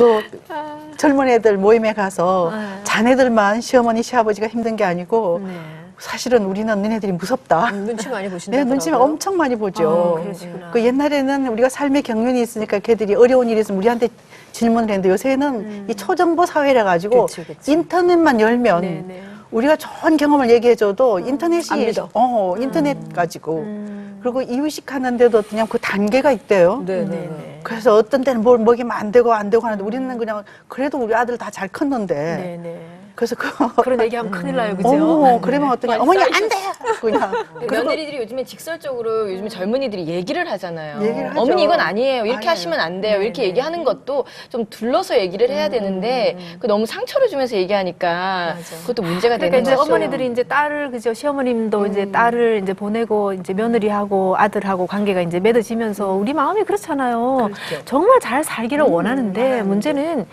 그 젊은 애들 모임에 가서 네. 자네들만 시어머니 시아버지가 힘든 게 아니고 네. 사실은 우리는 너네들이 무섭다. 음, 눈치 많이 내 보신다. 눈치 엄청 많이 보죠. 아. 그 옛날에는 우리가 삶의 경륜이 있으니까 걔들이 어려운 일이 있으면 우리한테 질문을 했는데 요새는 이 초정보 사회라 가지고 음. 그치, 그치. 인터넷만 열면 네, 네. 우리가 좋은 경험을 얘기해줘도 안 인터넷이. 어 인터넷 가지고 음. 그리고 이유식 하는데도 그냥 그 단계가 있대요. 네, 네, 네. 네. 그래서 어떤 때는 뭘 먹이면 안 되고 안 되고 하는데 우리는 그냥 그래도 우리 아들 다 잘 컸는데 네, 네. 그래서 그 그런 얘기하면 큰일 나요, 그죠? 어머 그러면 어떠냐 많이 어머니 안 돼 그냥 그리고 며느리들이 요즘에 직설적으로 요즘 젊은이들이 얘기를 하잖아요. 얘기를 하죠. 어머니 이건 아니에요. 이렇게 아니에요. 하시면 안 돼요. 이렇게 얘기하는 것도 좀 둘러서 얘기를 해야 되는데 그 너무 상처를 주면서 얘기하니까 그것도 문제가 그러니까 되는 이제 거죠. 어머니들이 이제 딸을 그죠 시어머님도 이제 딸을 이제 보내고 이제 며느리하고 아들하고 관계가 이제 맺어지면서 우리 마음이 그렇잖아요. 정말 잘 살기를 원하는데 문제는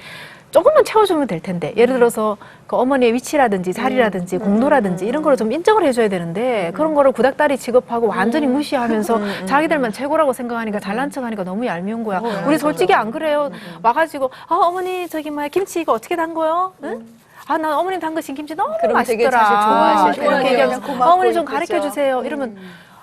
조금만 채워주면 될 텐데 예를 들어서 그 어머니의 위치라든지 자리라든지 공로라든지 이런 거를 좀 인정을 해줘야 되는데 그런 거를 구닥다리 취급하고 완전히 무시하면서 자기들만 최고라고 생각하니까 잘난 척하니까 너무 얄미운 거야. 우리 솔직히 안 그래요. 와가지고 아 어머니 저기 뭐야 김치 이거 어떻게 담궈요? 응? 아, 난 어머님 담그신 김치 너무 그럼 되게 맛있더라. 사실 좋아하실 이렇게. 얘기하면 어머니 좀. 가르쳐 주세요. 이러면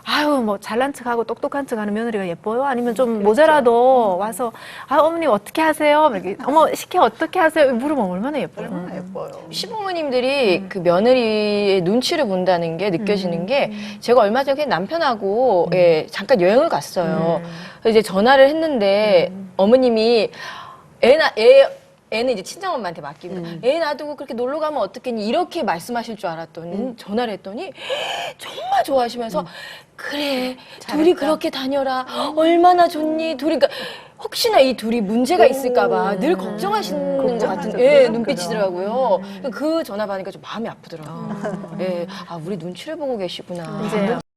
아유 뭐 잘난 척하고 똑똑한 척하는 며느리가 예뻐요? 아니면 좀 모자라도 와서 아 어머니 어떻게 하세요? 이렇게 어머 식혜 어떻게 하세요? 물으면 얼마나 예뻐요. 얼마나 예뻐요. 시부모님들이 그 며느리의 눈치를 본다는 게 느껴지는 게 제가 얼마 전에 남편하고 예, 잠깐 여행을 갔어요. 그래서 이제 전화를 했는데 어머님이 애나 애 애는 이제 친정엄마한테 맡깁니다. 애 놔두고 그렇게 놀러 가면 어떻겠니? 이렇게 말씀하실 줄 알았더니 전화를 했더니 정말 좋아하시면서 그래 둘이 그렇게 다녀라 얼마나 좋니? 둘이 그러니까 혹시나 이 둘이 문제가 있을까봐 늘 걱정하시는 것 같은 예, 눈빛이더라고요. 그 전화 받으니까 좀 마음이 아프더라고요. 예, 아 우리 눈치를 보고 계시구나. 이제